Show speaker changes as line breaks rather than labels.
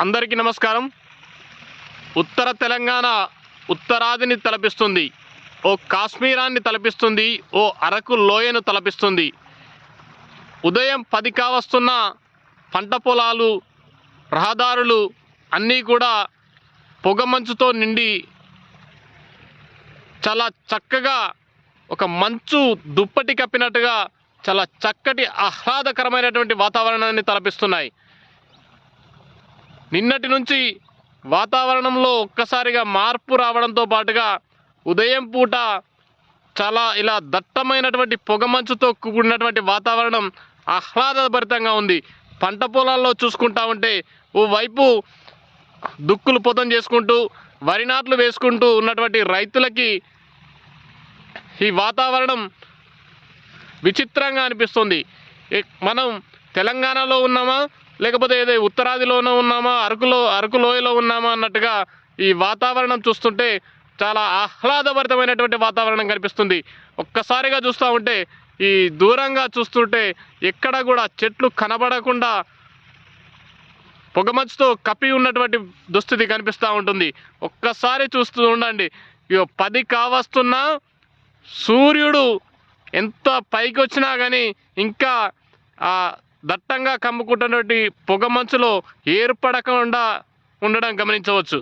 అందరికీ నమస్కారం. ఉత్తర తెలంగాణ ఉత్తరాదిని తలపిస్తుంది. ఓ కాశ్మీరాన్ని తలపిస్తుంది. ఓ అరకు లోయను తలపిస్తుంది. ఉదయం పది కావస్తున్న పంట పొలాలు రహదారులు అన్నీ కూడా పొగమంచుతో నిండి చాలా చక్కగా ఒక మంచు దుప్పటి కప్పినట్టుగా చాలా చక్కటి ఆహ్లాదకరమైనటువంటి వాతావరణాన్ని తలపిస్తున్నాయి. నిన్నటి నుంచి వాతావరణంలో ఒక్కసారిగా మార్పు రావడంతో పాటుగా ఉదయం పూట చాలా ఇలా దట్టమైనటువంటి పొగమంచుతో కూడినటువంటి వాతావరణం ఆహ్లాదభరితంగా ఉంది. పంట పొలాల్లో చూసుకుంటా ఉంటే ఓవైపు దుక్కులు పొతం చేసుకుంటూ వరి నాట్లు వేసుకుంటూ ఉన్నటువంటి రైతులకి ఈ వాతావరణం విచిత్రంగా అనిపిస్తుంది. మనం తెలంగాణలో ఉన్నామా? లేకపోతే ఏదో ఉత్తరాదిలోనూ ఉన్నామా అరకులో అరకు లోయలో ఉన్నామా అన్నట్టుగా ఈ వాతావరణం చూస్తుంటే చాలా ఆహ్లాదభరితమైనటువంటి వాతావరణం కనిపిస్తుంది. ఒక్కసారిగా చూస్తూ ఉంటే ఈ దూరంగా చూస్తుంటే ఎక్కడ కూడా చెట్లు కనబడకుండా పొగమంచుతో కప్పి ఉన్నటువంటి దుస్థితి కనిపిస్తూ ఉంటుంది. ఒక్కసారి చూస్తూ ఉండండి. ఇగో పది కావస్తున్నా సూర్యుడు ఎంత పైకి వచ్చినా కానీ ఇంకా దట్టంగా కమ్ముకుంటున్నటువంటి పొగ మంచులో ఏర్పడకుండా ఉండడం గమనించవచ్చు.